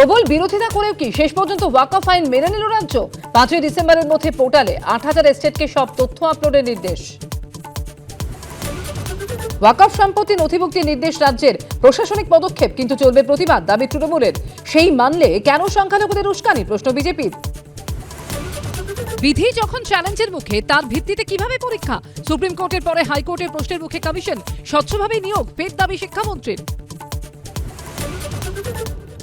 প্রবল বিরোধিতা করেও কি শেষ পর্যন্ত ওয়াকফ আইন মেনে নিল রাজ্য? পাঁচই ডিসেম্বরের মধ্যে পোর্টালে আট হাজার এস্টেটকে সব তথ্য আপলোডের নির্দেশ। ওয়াকফ সম্পত্তি নথিভুক্তির নির্দেশ রাজ্যের প্রশাসনিক পদক্ষেপ, কিন্তু চলবে প্রতিবাদ, দাবি তৃণমূলের। সেই মানলে কেন সংখ্যালঘুদের উস্কানি? প্রশ্ন বিজেপির। বিধি যখন চ্যালেঞ্জের মুখে, তার ভিত্তিতে কীভাবে পরীক্ষা? সুপ্রিম কোর্টের পরে হাইকোর্টের প্রশ্নের মুখে কমিশন স্বচ্ছভাবে নিয়োগ পেট দাবি শিক্ষামন্ত্রীর।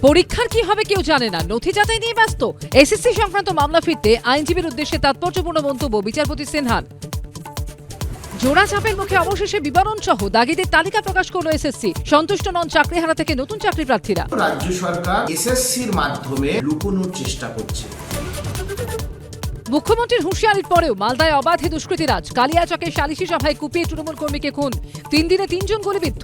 পরীক্ষার কি হবে কেউ জানে না। নথি যাচাই নিয়ে ব্যস্ত। এসএসসি সংক্রান্ত মামলা ফিরতে আইনজীবীর উদ্দেশ্যে তাৎপর্যপূর্ণ মন্তব্য বিচারপতি সিনহার জোড়া চাপের মুখে অবশেষে বিবরণ সহ দাগিদের তালিকা প্রকাশ করল এসএসসি। সন্তুষ্ট নন চাকরিহারা থেকে নতুন চাকরি প্রার্থীরা। রাজ্য সরকার এসএসসির মাধ্যমে লুকোনোর চেষ্টা করছে। মুখ্যমন্ত্রীর হুঁশিয়ারির পরেও মালদায় অবাধে দুষ্কৃতীরাজ। কালিয়াচকে সালিশি সভায় কুপিয়ে তৃণমূল কর্মীকে খুন। তিন দিনে তিনজন গুলিবিদ্ধ।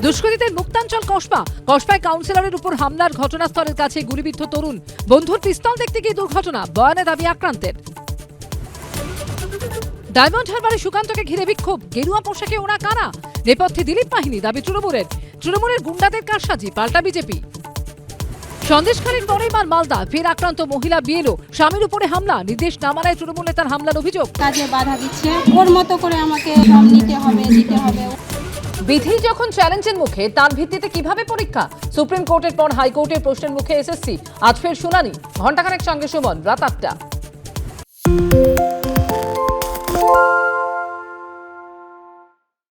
দুষ্কৃতীদের মুক্তাঞ্চল কসবা। কসবায় কাউন্সিলরের উপর হামলার ঘটনাস্থলের কাছে গুলিবিদ্ধ তরুণ। বন্ধুর পিস্তল দেখতে গিয়ে দুর্ঘটনা, বয়ানে দাবি আক্রান্তের। ডায়মন্ড হারবারে সুকান্তকে ঘিরে বিক্ষোভ, গেরুয়া পোশাকে ওরা কারা? নেপথ্যে দিলীপ বাহিনী দাবি তৃণমূলের। তৃণমূলের গুন্ডাদের কারসাজি, পাল্টা বিজেপি। সন্দেশখালীর পরে এবার মালদা, ফের আক্রান্ত মহিলা বিয়েলো স্বামীর উপরে হামলা, নির্দেশ না মানায় তৃণমূল নেতার হামলার অভিযোগ। কাজে বাধা দিচ্ছে। ওর মতো করে আমাকে নিতে হবে দিতে হবে। বিধি যখন চ্যালেঞ্জের মুখে, তার ভিত্তিতে কীভাবে পরীক্ষা? সুপ্রিম কোর্টের পর হাইকোর্টের প্রশ্নের মুখে এসএসসি। আজ ফের শুনানি। ঘণ্টাখানেক সঙ্গে সুমন, রাত আটটা।